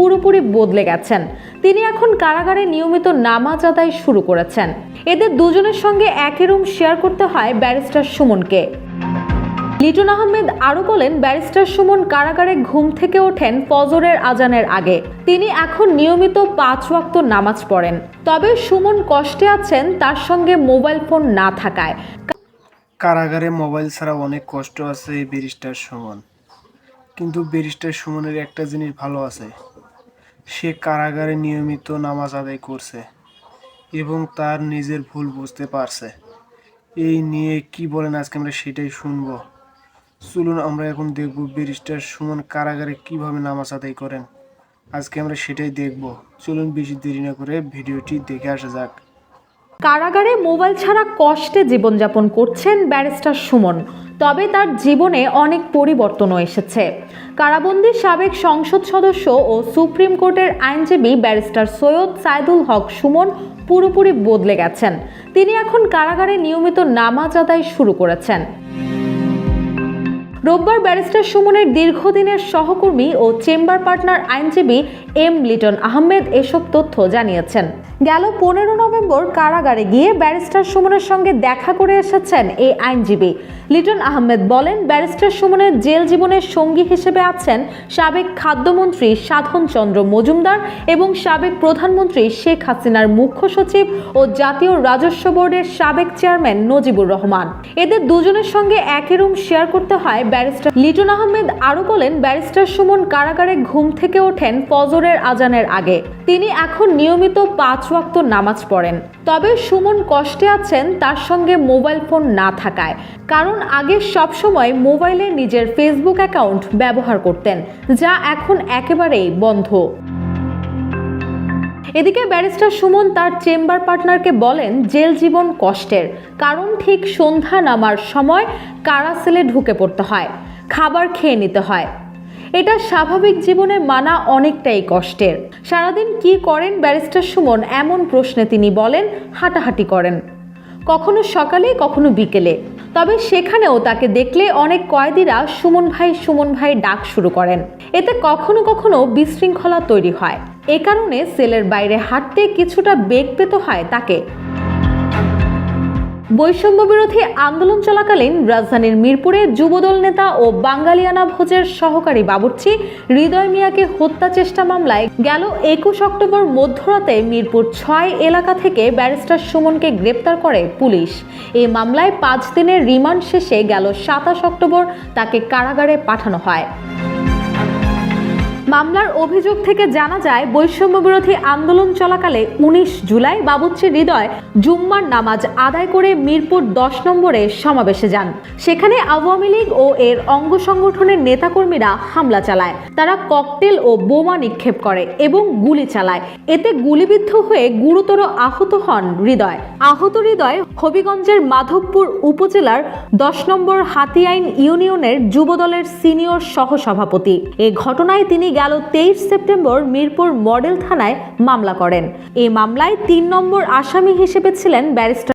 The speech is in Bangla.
পুরোপুরি বদলে গেছেন। তিনি এখন কারাগারে নিয়মিত নামাজ আদায় শুরু করেছেন। এদের দুজনের সঙ্গে একই রুম শেয়ার করতে হয় ব্যারিস্টার সুমনকে। লিটন আহমেদ আরও বলেন, ব্যারিস্টার সুমন কারাগারে ঘুম থেকে ওঠেন ফজরের আজানের আগে। তিনি এখন নিয়মিত পাঁচ ওয়াক্ত নামাজ পড়েন। তবে সুমন কষ্টে আছেন, তার সঙ্গে মোবাইল ফোন না থাকায়। কারাগারে মোবাইল ছাড়া অনেক কষ্ট আছে এই ব্যারিস্টার সুমন। কিন্তু ব্যারিস্টার সুমনের একটা জিনিস ভালো আছে। সে কারাগারে নিয়মিত নামাজ আদায় করছে এবং তার নিজের ভুল বুঝতে পারছে। এই নিয়ে কি বলেন আজকে আমরা সেটাই শুনব। চলুন আমরা এখন দেখব ব্যারিস্টার সুমন কারাগারে কীভাবে নামাজ আদায় করেন। আজকে আমরা সেটাই দেখব। চলুন বেশি দেরি না করে ভিডিওটি দেখে আসা যাক। কারাগারে মোবাইল ছাড়া কষ্টে জীবনযাপন করছেন ব্যারিস্টার সুমন। তবে তার জীবনে অনেক পরিবর্তনও এসেছে। কারাবন্দী সাবেক সংসদ সদস্য ও সুপ্রিম কোর্টের আইনজীবী ব্যারিস্টার সৈয়দ সাইদুল হক সুমন পুরোপুরি বদলে গেছেন। তিনি এখন কারাগারে নিয়মিত নামাজ আদায় শুরু করেছেন। রোববার ব্যারিস্টার সুমনের দীর্ঘদিনের সহকর্মী ও চেম্বার পার্টনার আইনজীবী এম লিটন আহমেদ এসব তথ্য জানিয়েছেন। গেল পনেরো নভেম্বর কারাগারে গিয়ে ব্যারিস্টার সুমনের সঙ্গে দেখা করে এসেছেন এই আইনজীবী। লিটন আহমেদ বলেন, ব্যারিস্টার সুমনের জেল জীবনের সঙ্গী হিসেবে আছেন সাবেক খাদ্যমন্ত্রী সাধন চন্দ্র মজুমদার এবং সাবেক প্রধানমন্ত্রী শেখ হাসিনার মুখ্য সচিব ও জাতীয় রাজস্ব বোর্ডের সাবেক চেয়ারম্যান নজিবুর রহমান। এদের দুজনের সঙ্গে একই রুম শেয়ার করতে হয় ব্যারিস্টার লিটন আহমেদ আরও বলেন, ব্যারিস্টার সুমন কারাগারে ঘুম থেকে ওঠেন ফজরের আজানের আগে। তিনি এখন নিয়মিত পাঁচ ওয়াক্ত নামাজ পড়েন। তবে সুমন কষ্টে আছেন তার সঙ্গে মোবাইল ফোন না থাকায়। কারণ আগে সবসময় মোবাইলে নিজের ফেসবুক অ্যাকাউন্ট ব্যবহার করতেন, যা এখন একেবারেই বন্ধ। এদিকে ব্যারিস্টার সুমন তার চেম্বার পার্টনারকে বলেন, জেল জীবন কষ্টের। কারণ ঠিক সন্ধ্যা নামার সময় কারা সেলে ঢুকে পড়তে হয়? খাবার খেয়ে নিতে হয়। এটা স্বাভাবিক জীবনে মানা অনেকটাই কষ্টের। সারাদিন কি করেন ব্যারিস্টার সুমন এমন প্রশ্নে তিনি বলেন, হাঁটাহাঁটি করেন। কখনো সকালে, কখনো বিকেলে। তবে সেখানেও তাকে দেখলে অনেক কয়েদিরা সুমন ভাই সুমন ভাই ডাক শুরু করেন। এতে কখনো কখনো বিশৃঙ্খলা তৈরি হয়। এ কারণে সেলের বাইরে হাঁটতে কিছুটা বেগ পেতে হয় তাকে। বৈষম্য বিরোধী আন্দোলন চলাকালীন রাজধানীর মিরপুরে যুবদল নেতা ও বাঙালিয়ানা ভোজের সহকারী বাবুর্চি হৃদয় মিয়াকে হত্যা চেষ্টা মামলায় গেল একুশ অক্টোবর মধ্যরাতে মিরপুর ছয় এলাকা থেকে ব্যারিস্টার সুমনকে গ্রেপ্তার করে পুলিশ। এই মামলায় পাঁচ দিনের রিমান্ড শেষে গেল সাতাশ অক্টোবর তাকে কারাগারে পাঠানো হয়। মামলার অভিযোগ থেকে জানা যায় বৈষম্য বিরোধী আন্দোলন চলাকালে উনিশ জুলাই বাবুচ্চি হৃদয় জুম্মার নামাজ আদায় করে মিরপুর দশ নম্বরে সমাবেশে যান। সেখানে আওয়ামী লীগ ও এর অঙ্গ সংগঠনের নেতাকর্মীরা হামলা চালায়। তারা ককটেল ও বোমা নিক্ষেপ করে এবং গুলি চালায়। এতে গুলিবিদ্ধ হয়ে গুরুতর আহত হন হৃদয়। আহত হৃদয় হবিগঞ্জের মাধবপুর উপজেলার দশ নম্বর হাতিয়াইন ইউনিয়নের যুবদলের সিনিয়র সহসভাপতি। এ ঘটনায় তিনি গেল তেইশ সেপ্টেম্বর মিরপুর মডেল থানায় মামলা করেন। এই মামলায় তিন নম্বর আসামি হিসেবে ছিলেন ব্যারিস্টার